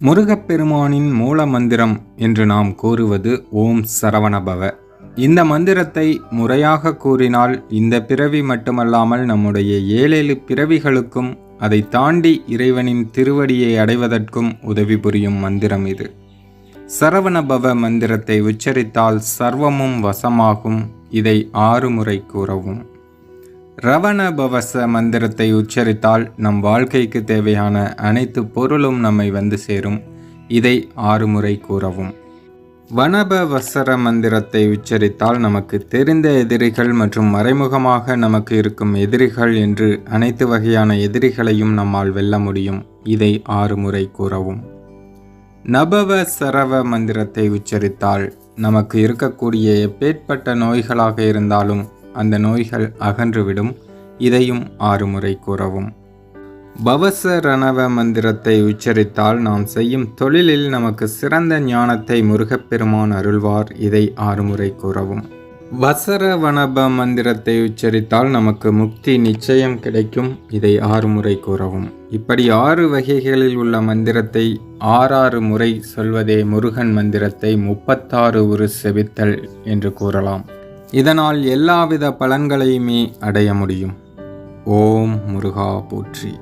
முருகப்பெருமானின் மூல மந்திரம் என்று நாம் கூறுவது ஓம் சரவணபவ. இந்த மந்திரத்தை முறையாக கூறினால் இந்த பிறவி மட்டுமல்லாமல் நம்முடைய ஏழேழு பிறவிகளுக்கும் அதை தாண்டி இறைவனின் திருவடியை அடைவதற்கும் உதவி புரியும் மந்திரம் இது. சரவணபவ மந்திரத்தை உச்சரித்தால் சர்வமும் வசமாகும் இதை ஆறு முறை கூறவும். ரவணபவச மந்திரத்தை உச்சரித்தால் நம் வாழ்க்கைக்கு தேவையான அனைத்து பொருளும் நம்மை வந்து சேரும். இதை ஆறு முறை கூறவும். வனபவசர மந்திரத்தை உச்சரித்தால் நமக்கு தெரிந்த எதிரிகள் மற்றும் மறைமுகமாக நமக்கு இருக்கும் எதிரிகள் என்று அனைத்து வகையான எதிரிகளையும் நம்மால் வெல்ல முடியும். இதை ஆறு முறை கூறவும். நபவ சரவ மந்திரத்தை உச்சரித்தால் நமக்கு இருக்கக்கூடிய எப்பேற்பட்ட நோய்களாக இருந்தாலும் அந்த நோய்கள் அகன்றுவிடும். இதையும் ஆறு முறை கூறவும். பவச ரணவ மந்திரத்தை உச்சரித்தால் நாம் செய்யும் தொழிலில் நமக்கு சிறந்த ஞானத்தை முருகப்பெருமான் அருள்வார். இதை ஆறு முறை கூறவும். வசர வனப மந்திரத்தை உச்சரித்தால் நமக்கு முக்தி நிச்சயம் கிடைக்கும். இதை ஆறு முறை கூறவும். இப்படி ஆறு வகைகளில் உள்ள மந்திரத்தை ஆறாறு முறை சொல்வதே முருகன் மந்திரத்தை முப்பத்தாறு உரு செவித்தல் என்று கூறலாம். இதனால் எல்லாவித பலன்களையுமே அடைய முடியும். ஓம் முருகா போற்றி.